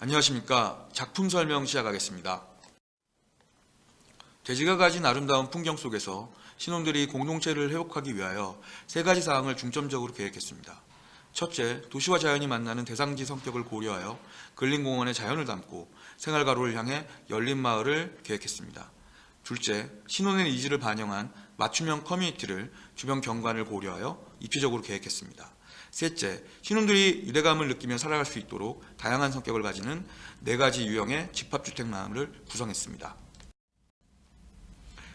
안녕하십니까. 작품 설명 시작하겠습니다. 대지가 가진 아름다운 풍경 속에서 신혼들이 공동체를 회복하기 위하여 세 가지 사항을 중점적으로 계획했습니다. 첫째, 도시와 자연이 만나는 대상지 성격을 고려하여 근린공원의 자연을 담고 생활가로를 향해 열린 마을을 계획했습니다. 둘째, 신혼의 니즈를 반영한 맞춤형 커뮤니티를 주변 경관을 고려하여 입체적으로 계획했습니다. 셋째, 신혼들이 유대감을 느끼며 살아갈 수 있도록 다양한 성격을 가지는 네 가지 유형의 집합주택 마을을 구성했습니다.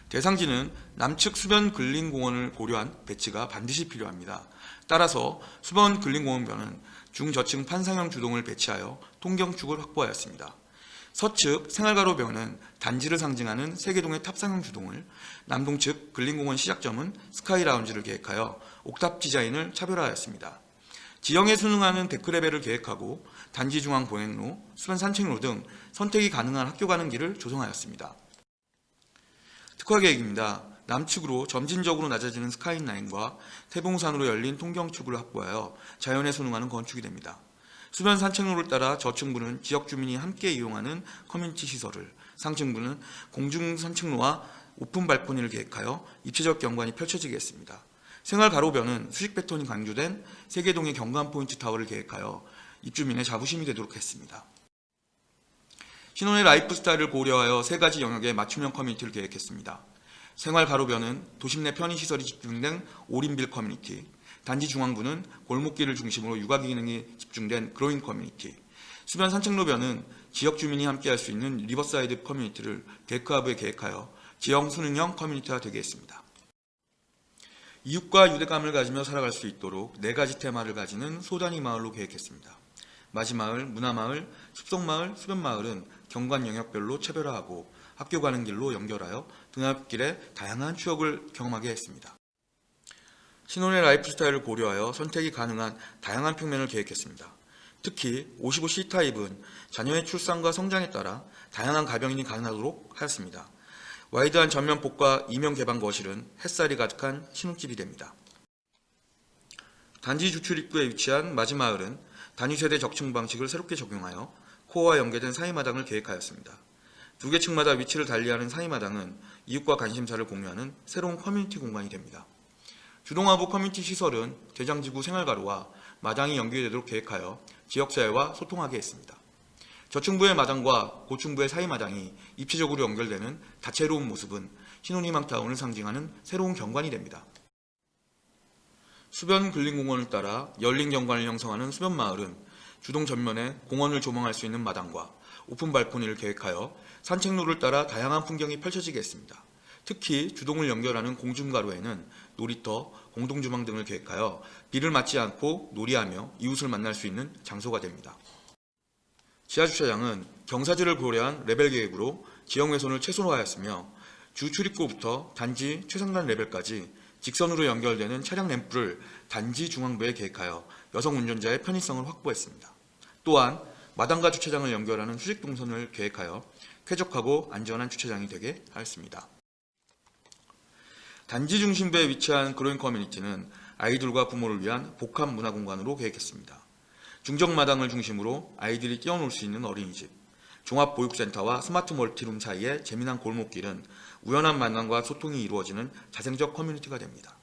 대상지는 남측 수변 근린공원을 고려한 배치가 반드시 필요합니다. 따라서 수변 근린공원변은 중저층 판상형 주동을 배치하여 통경축을 확보하였습니다. 서측 생활가로변은 단지를 상징하는 세계동의 탑상형 주동을, 남동측 근린공원 시작점은 스카이라운지를 계획하여 옥탑 디자인을 차별화하였습니다. 지형에 순응하는 데크레벨을 계획하고 단지 중앙 보행로, 수변 산책로 등 선택이 가능한 학교 가는 길을 조성하였습니다. 특화 계획입니다. 남측으로 점진적으로 낮아지는 스카이라인과 태봉산으로 열린 통경축을 확보하여 자연에 순응하는 건축이 됩니다. 수변 산책로를 따라 저층부는 지역 주민이 함께 이용하는 커뮤니티 시설을, 상층부는 공중 산책로와 오픈 발코니를 계획하여 입체적 경관이 펼쳐지게 했습니다. 생활 가로변은 수직 패턴이 강조된 세계동의 경관 포인트 타워를 계획하여 입주민의 자부심이 되도록 했습니다. 신혼의 라이프 스타일을 고려하여 세 가지 영역의 맞춤형 커뮤니티를 계획했습니다. 생활 가로변은 도심 내 편의시설이 집중된 오린빌 커뮤니티, 단지 중앙부는 골목길을 중심으로 육아 기능이 집중된 그로인 커뮤니티, 수변 산책로변은 지역 주민이 함께할 수 있는 리버사이드 커뮤니티를 데크하브에 계획하여 지형 순응형 커뮤니티가 되게 했습니다. 이웃과 유대감을 가지며 살아갈 수 있도록 네 가지 테마를 가지는 소단위 마을로 계획했습니다. 마지마을, 문화마을, 숲속마을, 수변마을은 경관 영역별로 차별화하고 학교 가는 길로 연결하여 등하굣길에 다양한 추억을 경험하게 했습니다. 신혼의 라이프 스타일을 고려하여 선택이 가능한 다양한 평면을 계획했습니다. 특히 55C 타입은 자녀의 출산과 성장에 따라 다양한 가변이 가능하도록 하였습니다. 와이드한 전면 폭과 이면 개방 거실은 햇살이 가득한 신혼집이 됩니다. 단지 주출 입구에 위치한 마지마을은 단위 세대 적층 방식을 새롭게 적용하여 코어와 연계된 사이마당을 계획하였습니다. 두 개 층마다 위치를 달리하는 사이마당은 이웃과 관심사를 공유하는 새로운 커뮤니티 공간이 됩니다. 주동하부 커뮤니티 시설은 대장지구 생활가로와 마당이 연결되도록 계획하여 지역사회와 소통하게 했습니다. 저층부의 마당과 고층부의 사이마당이 입체적으로 연결되는 다채로운 모습은 신혼희망타운을 상징하는 새로운 경관이 됩니다. 수변 근린공원을 따라 열린 경관을 형성하는 수변마을은 주동 전면에 공원을 조망할 수 있는 마당과 오픈 발코니를 계획하여 산책로를 따라 다양한 풍경이 펼쳐지게 했습니다. 특히 주동을 연결하는 공중가로에는 놀이터, 공동주방 등을 계획하여 비를 맞지 않고 놀이하며 이웃을 만날 수 있는 장소가 됩니다. 지하주차장은 경사지를 고려한 레벨 계획으로 지형 훼손을 최소화하였으며 주 출입구부터 단지 최상단 레벨까지 직선으로 연결되는 차량 램프를 단지 중앙부에 계획하여 여성 운전자의 편의성을 확보했습니다. 또한 마당과 주차장을 연결하는 수직 동선을 계획하여 쾌적하고 안전한 주차장이 되게 하였습니다. 단지 중심부에 위치한 그로인 커뮤니티는 아이들과 부모를 위한 복합 문화 공간으로 계획했습니다. 중정마당을 중심으로 아이들이 뛰어놀 수 있는 어린이집, 종합보육센터와 스마트 멀티룸 사이의 재미난 골목길은 우연한 만남과 소통이 이루어지는 자생적 커뮤니티가 됩니다.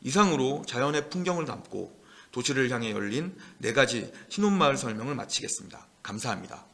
이상으로 자연의 풍경을 담고 도시를 향해 열린 네 가지 신혼마을 설명을 마치겠습니다. 감사합니다.